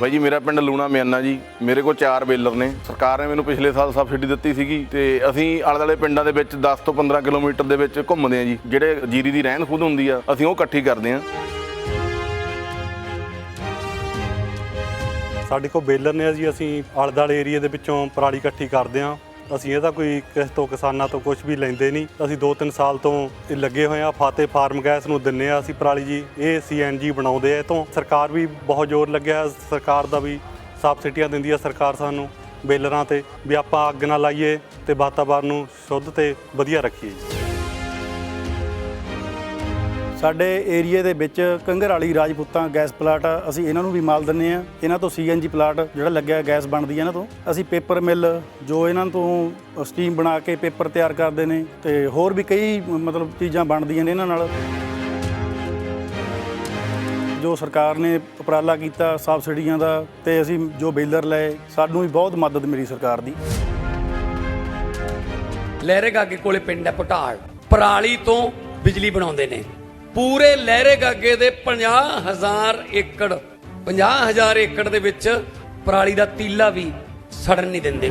ਬਾਈ ਜੀ, ਮੇਰਾ ਪਿੰਡ ਲੂਣਾ ਮਿਆਨਾ ਜੀ। ਮੇਰੇ ਕੋਲ ਚਾਰ ਬੇਲਰ ਨੇ। ਸਰਕਾਰ ਨੇ ਮੈਨੂੰ ਪਿਛਲੇ ਸਾਲ ਸਬਸਿਡੀ ਦਿੱਤੀ ਸੀਗੀ ਤੇ ਅਸੀਂ ਆਲੇ ਦੁਆਲੇ ਪਿੰਡਾਂ ਦੇ ਵਿੱਚ 10 ਤੋਂ 15 ਕਿਲੋਮੀਟਰ ਦੇ ਵਿੱਚ ਘੁੰਮਦੇ ਆ ਜੀ। ਜਿਹੜੇ ਜੀਰੀ ਦੀ ਰਹਿਣ ਖੁਦ ਹੁੰਦੀ ਆ, ਅਸੀਂ ਉਹ ਇਕੱਠੀ ਕਰਦੇ ਆ ਸਾਡੇ ਕੋਲ ਬੇਲਰ ਨੇ ਜੀ, ਅਸੀਂ ਆਲੇ ਦੁਆਲੇ ਏਰੀਆ ਦੇ ਵਿੱਚੋਂ ਪਰਾਲੀ ਇਕੱਠੀ ਕਰਦੇ ਹਾਂ। ਅਸੀਂ ਇਹਦਾ ਕੋਈ ਕਿਸੇ ਤੋਂ ਕਿਸਾਨਾਂ ਤੋਂ ਕੁਝ ਵੀ ਲੈਂਦੇ ਨਹੀਂ। ਅਸੀਂ 2-3 ਸਾਲ ਤੋਂ ਇਹ ਲੱਗੇ ਹੋਏ ਆ ਫਾਤੇ ਫਾਰਮ ਗੈਸ ਨੂੰ ਦਿੰਨੇ ਆ ਅਸੀਂ ਪਰਾਲੀ ਜੀ। ਇਹ ਸੀਐਨਜੀ ਬਣਾਉਂਦੇ ਆ, ਇਹ ਤੋਂ ਸਰਕਾਰ ਵੀ ਬਹੁਤ ਜ਼ੋਰ ਲੱਗਿਆ, ਸਰਕਾਰ ਦਾ ਵੀ ਸਬਸਿਡੀਆਂ ਦਿੰਦੀ ਆ ਸਰਕਾਰ ਸਾਨੂੰ ਬੇਲਰਾਂ ਤੇ ਵੀ ਆਪਾਂ ਅੱਗ ਨਾ ਲਾਈਏ ਤੇ ਵਾਤਾਵਰਨ ਨੂੰ ਸ਼ੁੱਧ ਤੇ ਵਧੀਆ ਰੱਖੀਏ। ਸਾਡੇ ਏਰੀਏ ਦੇ ਵਿੱਚ ਕੰਗਰ ਵਾਲੀ ਰਾਜਪੂਤਾਂ ਗੈਸ ਪਲਾਟ ਆ, ਅਸੀਂ ਇਹਨਾਂ ਨੂੰ ਵੀ ਮਾਲ ਦਿੰਨੇ ਆ ਇਹਨਾਂ ਤੋਂ ਸੀਐਨਜੀ ਪਲਾਟ ਜਿਹੜਾ ਲੱਗਿਆ ਗੈਸ ਬਣਦੀ ਹੈ ਇਹਨਾਂ ਤੋਂ। ਅਸੀਂ ਪੇਪਰ ਮਿੱਲ ਜੋ ਇਹਨਾਂ ਤੋਂ ਸਟੀਮ ਬਣਾ ਕੇ ਪੇਪਰ ਤਿਆਰ ਕਰਦੇ ਨੇ ਤੇ ਹੋਰ ਵੀ ਕਈ ਮਤਲਬ ਚੀਜ਼ਾਂ ਬਣਦੀਆਂ ਨੇ ਇਹਨਾਂ ਨਾਲ। ਜੋ ਸਰਕਾਰ ਨੇ ਉਪਰਾਲਾ ਕੀਤਾ ਸਬਸਿਡੀਆਂ ਦਾ ਤੇ ਅਸੀਂ ਜੋ ਬੇਲਰ ਲਏ ਸਾਨੂੰ ਵੀ ਬਹੁਤ ਮਦਦ ਮਿਲੀ ਸਰਕਾਰ ਦੀ। ਲਹਿਰੇ ਗਾਗੇ ਕੋਲੇ ਪਿੰਡ ਹੈ ਪਟਾਲ। ਪਰਾਲੀ ਤੋਂ ਬਿਜਲੀ ਬਣਾਉਂਦੇ ਨੇ। ਪੂਰੇ ਲਹਿਰੇ ਗਾਗੇ ਦੇ 50000 ਏਕੜ 50000 ਏਕੜ ਦੇ ਵਿੱਚ ਪਰਾਲੀ ਦਾ ਤੀਲਾ ਵੀ ਸੜਨ ਨਹੀਂ ਦਿੰਦੇ।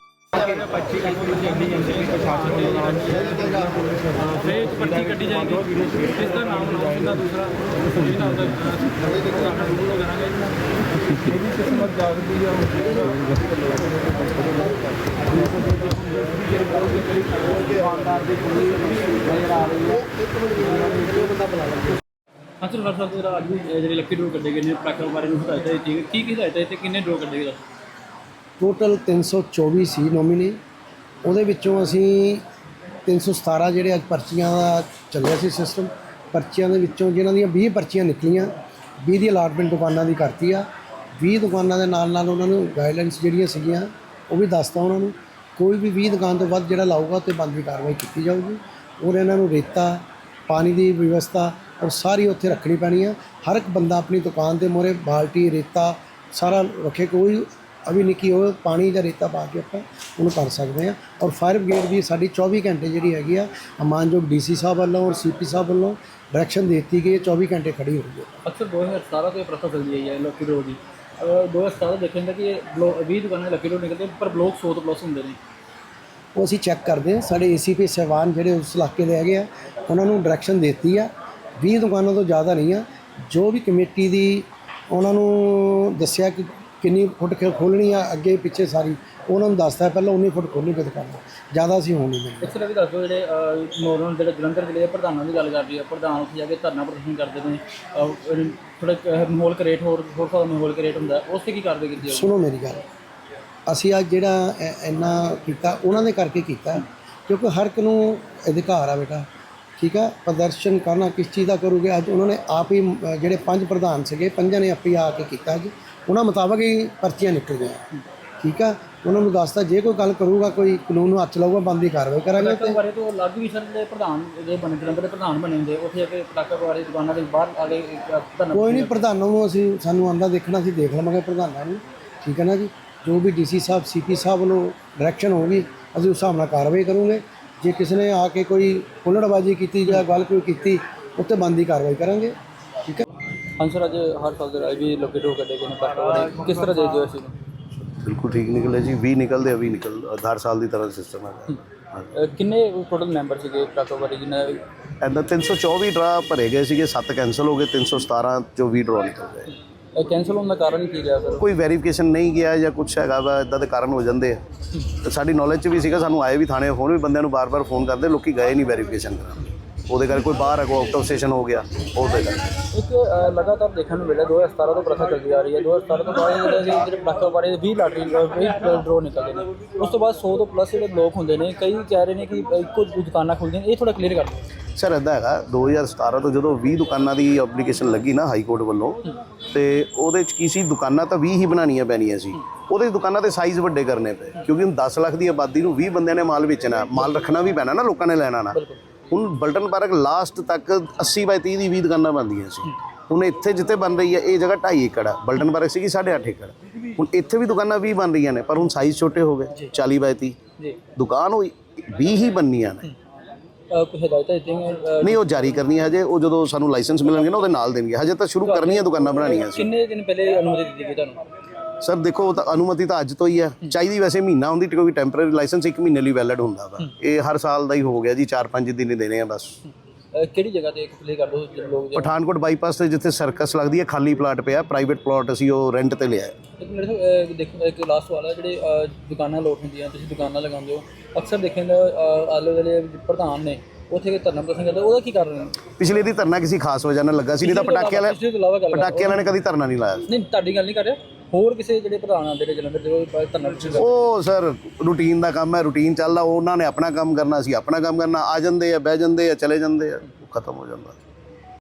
ਲੋ ਹਰੀ ਜੀ ਖੜੇ ਹੋ ਖੜੇ ਹੋ ਕਿੰਨੇ ਟੋਕਨ ਪਾਏ ਤੇ ਪਰਚੀ ਕੱਢੀ ਜਾਏਗੀ ਇਸ ਦਾ ਨਾਮ ਅਨਾਉਂਸ ਦਾ ਦੂਸਰਾ। ਜਿਹਦੇ ਨਾਲ ਦਾ ਰਾਖਣ ਨੂੰ ਕਰਾਂਗੇ ਇਹਦੀ ਕਿਸਮਤ ਜਾਗਦੀ ਆ ਅਸਲ ਵਰਸਾ ਜਿਹੜਾ ਅੱਜ ਵੀ ਜਿਹੜੇ ਲੱਕੀ ਡੋਰ ਕੱਢੇ ਗਏ ਨੇ ਪ੍ਰੈਕਟਿਸ ਬਾਰੇ ਨੂੰ ਹਦਾਇਤਾਂ ਦਿੱਤੀ ਗਈ ਕੀ ਕੀ ਹਦਾਇਤਾਂ ਤੇ ਕਿੰਨੇ ਡੋਰ ਕੱਢੇ ਗਏ ਟੋਟਲ 324 ਸੀ ਨੋਮੀਨੀ। ਉਹਦੇ ਵਿੱਚੋਂ ਅਸੀਂ 317 ਜਿਹੜੇ ਅੱਜ ਪਰਚੀਆਂ ਦਾ ਚੱਲਿਆ ਸੀ ਸਿਸਟਮ ਪਰਚੀਆਂ ਦੇ ਵਿੱਚੋਂ ਜਿਨ੍ਹਾਂ ਦੀਆਂ 20 ਪਰਚੀਆਂ ਨਿਕਲੀਆਂ 20 ਦੀ ਅਲਾਟਮੈਂਟ ਦੁਕਾਨਾਂ ਦੀ ਕਰਤੀ ਆ। 20 ਦੁਕਾਨਾਂ ਦੇ ਨਾਲ ਨਾਲ ਉਹਨਾਂ ਨੂੰ ਗਾਈਡਲਾਈਨਸ ਜਿਹੜੀਆਂ ਸੀਗੀਆਂ, ਉਹ ਵੀ ਦੱਸਤਾ ਉਹਨਾਂ ਨੂੰ। ਕੋਈ ਵੀ 20 ਦੁਕਾਨ ਤੋਂ ਵੱਧ ਜਿਹੜਾ ਲਾਊਗਾ ਤੇ ਬੰਦ ਦੀ ਕਾਰਵਾਈ ਕੀਤੀ ਜਾਊਗੀ। ਔਰ ਇਹਨਾਂ ਨੂੰ ਰੇਤਾ, ਪਾਣੀ ਦੀ ਵਿਵਸਥਾ, ਔਰ ਸਾਰੀ ਉੱਥੇ ਰੱਖਣੀ ਪੈਣੀ ਆ। ਹਰ ਇੱਕ ਬੰਦਾ ਆਪਣੀ ਦੁਕਾਨ ਦੇ ਮੋਰੇ ਬਾਲਟੀ, ਰੇਤਾ, ਸਾਰਾ ਰੱਖੇ। ਕੋਈ ਅਭੀ ਨਿੱਕੀ ਉਹ ਪਾਣੀ ਜਾਂ ਰੇਤਾ ਪਾ ਕੇ ਆਪਾਂ ਉਹਨੂੰ ਕਰ ਸਕਦੇ ਆ ਔਰ ਫਾਇਰ ਬ੍ਰਿਗੇਡ ਵੀ ਸਾਡੀ 24 ਘੰਟੇ ਜਿਹੜੀ ਹੈਗੀ ਆ ਮਾਨਯੋਗ ਡੀਸੀ ਸਾਹਿਬ ਵੱਲੋਂ ਔਰ ਸੀਪੀ ਸਾਹਿਬ ਵੱਲੋਂ ਡਾਇਰੈਕਸ਼ਨ ਦੇ ਦਿੱਤੀ ਗਈ ਹੈ 24 ਘੰਟੇ ਖੜੀ ਹੋਈ ਹੈ ਅਕਸਰ 2017 ਤੋਂ ਇਹ ਪ੍ਰਥਾ ਚੱਲਦੀ ਆਈ ਹੈ ਲੱਕੀ ਡੋਰ ਦੀ। ਅਹ 2017 ਦੇਖਿਆ ਜਾਂਦਾ ਕਿ ਇਹ ਬਲੋ 20 ਦੁਕਾਨਾਂ ਲੱਕੀ ਡੋਰ ਨਿਕਲਦੇ ਪਰ ਬਲੋਕ 100 ਤੋਂ ਪਲੱਸ ਹੁੰਦੇ ਨੇ। ਉਹ ਅਸੀਂ ਚੈੱਕ ਕਰਦੇ ਹਾਂ। ਸਾਡੇ ਏਸੀਪੀ ਸਹਿਬਾਨ ਜਿਹੜੇ ਉਸ ਇਲਾਕੇ ਦੇ ਹੈਗੇ ਆ ਉਹਨਾਂ ਨੂੰ ਡਾਇਰੈਕਸ਼ਨ ਦਿੱਤੀ ਆ। 20 ਦੁਕਾਨਾਂ ਤੋਂ ਜ਼ਿਆਦਾ ਨਹੀਂ ਆ। ਜੋ ਵੀ ਕਮੇਟੀ ਦੀ ਉਹਨਾਂ ਨੂੰ ਦੱਸਿਆ ਕਿ ਕਿੰਨੀ ਫੁੱਟ ਖੋਲਣੀ ਆ ਅੱਗੇ ਪਿੱਛੇ ਸਾਰੀ। ਉਹਨਾਂ ਨੂੰ ਦੱਸਦਾ ਪਹਿਲਾਂ 19 ਫੁੱਟ ਖੋਲਣੀ ਕਿ ਦੁਕਾਨਾਂ ਜ਼ਿਆਦਾ ਅਸੀਂ ਹੋਣ ਨਹੀਂ। ਦਿੰਦੇ ਇਸ ਤਰ੍ਹਾਂ ਵੀ ਦੱਸ ਜਿਹੜੇ ਨੋਰਮਲ ਜਿਹੜੇ ਜਲੰਧਰ ਜ਼ਿਲ੍ਹੇ ਦੇ ਪ੍ਰਧਾਨਾਂ ਦੀ ਗੱਲ ਕਰ ਰਹੀ ਹੈ ਪ੍ਰਧਾਨ ਉੱਥੇ ਜਾ ਕੇ ਧਰਨਾ ਪ੍ਰਦਰਸ਼ਨ ਕਰਦੇ ਨੇ। ਥੋੜਾ ਮਾਹੌਲ ਕ੍ਰੀਏਟ ਹੋਰ ਹੋਰ ਮਾਹੌਲ ਕ੍ਰੀਏਟ ਹੁੰਦਾ। ਉਸ ਤੇ ਕੀ ਕਾਰਵਾਈ ਕੀਤੀ ਜਾਊਗੀ? ਸੁਣੋ ਮੇਰੀ ਗੱਲ। ਅਸੀਂ ਅੱਜ ਜਿਹੜਾ ਇੰਨਾ ਕੀਤਾ ਉਹਨਾਂ ਦੇ ਕਰਕੇ ਕੀਤਾ। ਕਿਉਂਕਿ ਹਰ ਇੱਕ ਨੂੰ ਅਧਿਕਾਰ ਆ ਬੇਟਾ। ਠੀਕ ਆ? ਪ੍ਰਦਰਸ਼ਨ ਕਰਨਾ ਕਿਸ ਚੀਜ਼ ਦਾ ਕਰੋਗੇ? ਅੱਜ ਉਹਨਾਂ ਨੇ ਆਪ ਹੀ ਜਿਹੜੇ ਪੰਜ ਪ੍ਰਧਾਨ ਸੀਗੇ ਪੰਜਾਂ ਨੇ ਆਪੇ ਆ ਕੇ ਕੀਤਾ ਅੱਜ ਉਹਨਾਂ ਮੁਤਾਬਕ ਹੀ ਪਰਚੀਆਂ ਨਿਕਲ ਗਈਆਂ ਠੀਕ ਆ? ਉਹਨਾਂ ਨੂੰ ਦੱਸਤਾ ਜੇ ਕੋਈ ਗੱਲ ਕਰੂਗਾ ਕੋਈ ਕਾਨੂੰਨ ਨੂੰ ਹੱਥ ਲਾਊਗਾ ਬੰਦੀ ਕਾਰਵਾਈ ਕਰਾਂਗੇ ਪਟਾਕੇ ਬਾਰੇ ਤੋਂ ਅਲੱਗ ਵੀ ਸਰ ਜਿਹੜੇ ਪ੍ਰਧਾਨ ਜਿਹੜੇ ਬਣੇ ਜਲੰਧਰ ਦੇ ਪ੍ਰਧਾਨ ਬਣੇ ਹੁੰਦੇ ਉੱਥੇ ਜਾ ਕੇ ਪਟਾਕੇ ਬਾਰੇ ਦੁਕਾਨਾਂ ਦੇ ਬਾਹਰ ਆ ਕੇ ਇੱਕ ਧਰਨਾ ਕੋਈ ਨਹੀਂ ਪ੍ਰਧਾਨਾਂ ਨੂੰ ਅਸੀਂ ਸਾਨੂੰ ਆਂਦਾ ਦੇਖਣਾ ਅਸੀਂ ਦੇਖ ਲਵਾਂਗੇ ਪ੍ਰਧਾਨਾਂ ਨੂੰ। ਠੀਕ ਹੈ ਨਾ ਜੀ? ਜੋ ਵੀ ਡੀਸੀ ਸਾਹਿਬ ਸੀਪੀ ਸਾਹਿਬ ਵੱਲੋਂ ਡਾਇਰੈਕਸ਼ਨ ਹੋਊਗੀ ਅਸੀਂ ਉਸ ਹਿਸਾਬ ਨਾਲ ਕਾਰਵਾਈ ਕਰੂਗੇ। ਜੇ ਕਿਸੇ ਨੇ ਆ ਕੇ ਕੋਈ ਹੁੱਲੜਬਾਜ਼ੀ ਕੀਤੀ ਜਾਂ ਗੱਲ ਕੋਈ ਕੀਤੀ ਉੱਤੇ ਬੰਦੀ ਕਾਰਵਾਈ ਕਰਾਂਗੇ। ਠੀਕ ਹੈ? ਅੰਸਰ ਅੱਜ ਹਰ ਸਾਲ ਦੇ ਰਾਜ ਵੀ ਲੋਕੇ ਡੋਰ ਕੱਢੇ ਗਏ ਨੇ ਬਾਰੇ ਕਿਸ ਤਰ੍ਹਾਂ ਦੇ ਦਿਓ ਅਸੀਂ ਬਿਲਕੁਲ ਠੀਕ ਨਿਕਲੇ ਜੀ 20 ਨਿਕਲਦੇ ਆ 20 ਨਿਕਲ ਆਧਾਰ ਸਾਲ ਦੀ ਤਰ੍ਹਾਂ ਸਿਸਟਮ ਹੈ। ਕਿੰਨੇ ਟੋਟਲ ਮੈਂਬਰ ਸੀਗੇ ਬਾਰੇ ਜਿਹਨਾਂ ਐਂਦਾ 324 ਡਰਾ ਭਰੇ ਗਏ ਸੀਗੇ 7 ਕੈਨਸਲ ਹੋ ਗਏ 317 ਚੋਂ 20 ਡਰਾ ਨਿਕਲ ਗਏ। ਕੈਂਸਲ ਹੋਣ ਦਾ ਕਾਰਨ ਕੀ ਰਿਹਾ ਸਰ ਕੋਈ ਵੈਰੀਫਿਕੇਸ਼ਨ ਨਹੀਂ ਗਿਆ ਜਾਂ ਕੁਝ ਹੈਗਾ ਵਾ ਇਦਾਂ ਦੇ ਕਾਰਨ ਹੋ ਜਾਂਦੇ ਆ। ਤੇ ਸਾਡੀ ਨੌਲੇਜ 'ਚ ਵੀ ਸੀਗਾ ਸਾਨੂੰ ਆਏ ਵੀ ਥਾਣੇ ਫੋਨ ਵੀ ਬੰਦਿਆਂ ਨੂੰ ਬਾਰ-ਬਾਰ ਫੋਨ ਕਰਦੇ ਲੋਕੀ ਗਏ ਨਹੀਂ ਵੈਰੀਫਿਕੇਸ਼ਨ ਕਰਾਉਣ ਉਹਦੇ ਕਰਕੇ ਕੋਈ ਬਾਹਰ ਹੈ ਕੋਈ ਆਊਟ ਆਫ ਸਟੇਸ਼ਨ ਹੋ ਗਿਆ ਉਹਦੇ ਕਰਕੇ। ਇੱਕ ਅ, ਲਗਾਤਾਰ ਦੇਖਣ ਨੂੰ ਮਿਲਿਆ 2017 ਤੋਂ ਪ੍ਰਥਾ ਚੱਲਦੀ ਆ ਰਹੀ ਹੈ। 2017 ਤੋਂ ਬਾਅਦ ਜਿਹੜੇ ਅਸੀਂ ਜਿਹੜੇ ਪਟਾਕੇ ਬਾਰੇ 20 ਲਾਟਰੀ 20 ਡਰੋ ਨਿਕਲਦੇ ਨੇ। ਉਸ ਤੋਂ ਬਾਅਦ 100 ਤੋਂ ਪਲੱਸ ਜਿਹੜੇ ਲੋਕ ਹੁੰਦੇ ਨੇ ਕਈ ਕਹਿ ਰਹੇ ਨੇ ਕਿ ਇੱਕੋ ਦੁਕਾਨਾਂ ਖੁੱਲਦੀਆਂ ਨੇ ਇਹ ਥੋੜਾ ਕਲੀਅਰ ਕਰ ਦਿਓ। ਸਰ ਇਦਾਂ ਹੈਗਾ 2017 ਤੋਂ ਜਦੋਂ 20 ਦੁਕਾਨਾਂ ਦੀ ਐਪਲੀਕੇਸ਼ਨ ਲੱਗੀ ਨਾ ਹਾਈ ਕੋਰਟ ਵੱਲੋਂ ਤੇ ਉਹਦੇ ਚ ਕੀ ਸੀ ਦੁਕਾਨਾਂ ਤਾਂ 20 ਹੀ ਬਣਾਉਣੀਆਂ ਪੈਣੀਆਂ ਸੀ। ਉਹਦੇ 'ਚ ਦੁਕਾਨਾਂ ਦੇ ਸਾਈਜ਼ ਵੱਡੇ ਕਰਨੇ ਪਏ ਕਿਉਂਕਿ ਹੁਣ 10 ਲੱਖ ਦੀ ਆਬਾਦੀ ਨੂੰ 20 ਬੰਦਿਆਂ ਨੇ ਮਾਲ ਵੇਚਣਾ ਮਾਲ ਰੱਖਣਾ ਵੀ ਪੈਣਾ ਨਾ ਲੋਕਾਂ ਨੇ ਲੈਣਾ ਨਾ। ਹੁਣ ਬਲਟਨ ਪਾਰਕ ਲਾਸਟ ਤੱਕ 80 ਬਾਈ 30 ਦੀ 20 ਦੁਕਾਨਾਂ ਬਣਦੀਆਂ ਸੀ। ਹੁਣ ਇੱਥੇ ਜਿੱਥੇ ਬਣ ਰਹੀ ਹੈ ਇਹ ਜਗ੍ਹਾ 2.5 ਏਕੜ ਆ। ਬਲਟਨ ਪਾਰਕ ਸੀਗੀ 8.5 ਏਕੜ। ਹੁਣ ਇੱਥੇ ਵੀ ਦੁਕਾਨਾਂ 20 ਬਣ ਰਹੀਆਂ ਨੇ ਪਰ ਹੁਣ ਸਾਈਜ਼ ਛੋਟੇ ਹੋ ਗਏ 40 ਬਾਈ 30 ਜੀ। ਦੁਕਾਨ ਹੋਈ 20 ਹੀ ਬਣਨੀਆਂ ਨੇ। ਕੁਝ ਹਦਾਇਤਾਂ ਦਿੱਤੀਆਂ ਨਹੀਂ ਉਹ ਜਾਰੀ ਕਰਨੀ ਹੈ ਹਜੇ। ਉਹ ਜਦੋਂ ਸਾਨੂੰ ਲਾਇਸੈਂਸ ਮਿਲਣਗੇ ਨਾ ਉਹਦੇ ਨਾਲ ਦੇਣਗੇ। ਹਜੇ ਤਾਂ ਸ਼ੁਰੂ ਕਰਨੀਆਂ ਦੁਕਾਨਾਂ ਬਣਾਉਣੀਆਂ ਸੀ। ਕਿੰਨੇ ਦਿਨ ਪਹਿਲੇ ਅਨੁਮਤੀ ਦਿੱਤੀ ਗਈ ਤੁਹਾਨੂੰ? ਸਰ ਦੇਖੋ ਉਹ ਤਾਂ ਅਨੁਮਤੀ ਤਾਂ ਅੱਜ ਤੋਂ ਹੀ ਹੈ। ਚਾਹੀਦੀ ਵੈਸੇ ਮਹੀਨਾ ਹੁੰਦੀ ਕੋਈ ਟੈਂਪਰੇਰੀ ਲਾਇਸੈਂਸ 1 ਮਹੀਨੇ ਲਈ ਵੈਲਿਡ ਹੁੰਦਾ ਵਾ। ਇਹ ਹਰ ਸਾਲ ਦਾ ਹੀ ਹੋ ਗਿਆ ਜੀ 4-5 ਦਿਨ ਹੀ ਦੇਣੇ ਆ ਬਸ। ਕਿਹੜੀ ਜਗ੍ਹਾ ਤੇ ਕਲੀਅਰ ਕਰ ਜਿਹੜੇ ਲੋਕ ਪਠਾਨਕੋਟ ਬਾਈਪਾਸ ਤੇ ਜਿੱਥੇ ਸਰਕਸ ਲੱਗਦੀ ਹੈ ਖਾਲੀ ਪਲਾਟ ਪਿਆ ਪ੍ਰਾਈਵੇਟ ਪਲਾਟ ਅਸੀਂ ਉਹ ਰੈਂਟ ਤੇ ਲਿਆ ਹੈ। ਇੱਕ ਮੇਰੇ ਤੋਂ ਅਹ, ਦੇਖੋ ਇੱਕ ਲਾਸਟ ਸਵਾਲ ਹੈ ਜਿਹੜੇ ਅਹ, ਦੁਕਾਨਾਂ ਲੋਟ ਹੁੰਦੀਆਂ ਤੁਸੀਂ ਦੁਕਾਨਾਂ ਲਗਾਉਂਦੇ ਹੋ ਅਕਸਰ ਦੇਖਣ ਦਾ ਆਲੇ ਵਾਲੇ ਪ੍ਰਧਾਨ ਨੇ ਉੱਥੇ ਧਰਨਾ ਪ੍ਰਦਰਸ਼ਨ ਕਰਦੇ ਉਹਦਾ ਕੀ ਕਾਰਨ ਹੈ? ਪਿਛਲੇ ਦੀ ਧਰਨਾ ਕਿਸੇ ਖਾਸ ਵਜ੍ਹਾ ਨਾਲ ਲੱਗਾ ਸੀ ਨਹੀਂ ਤਾਂ ਪਟਾਕੇ ਵਾਲੇ ਪਟਾਕੇ ਵਾਲਿਆਂ ਨੇ ਕਦੀ ਧਰਨਾ ਨਹੀਂ ਲਾਇਆ। ਨਹੀਂ ਤੁਹਾਡੀ ਗੱਲ ਨਹੀਂ ਕਰ ਰਿਹਾ? ਹੋਰ ਕਿਸੇ ਜਿਹੜੇ ਪ੍ਰਧਾਨ ਆਉਂਦੇ ਨੇ ਜਲੰਧਰ ਦੇ ਉਹ ਧਰਨਾ ਪ੍ਰਦਰਸ਼ਨ ਉਹ ਸਰ ਰੂਟੀਨ ਦਾ ਕੰਮ ਹੈ ਰੂਟੀਨ ਚੱਲਦਾ, ਉਹਨਾਂ ਨੇ ਆਪਣਾ ਕੰਮ ਕਰਨਾ ਸੀ ਆਪਣਾ ਕੰਮ ਕਰਨਾ, ਆ ਜਾਂਦੇ ਆ, ਬਹਿ ਜਾਂਦੇ ਆ, ਚਲੇ ਜਾਂਦੇ ਆ ਖਤਮ ਹੋ ਜਾਂਦਾ।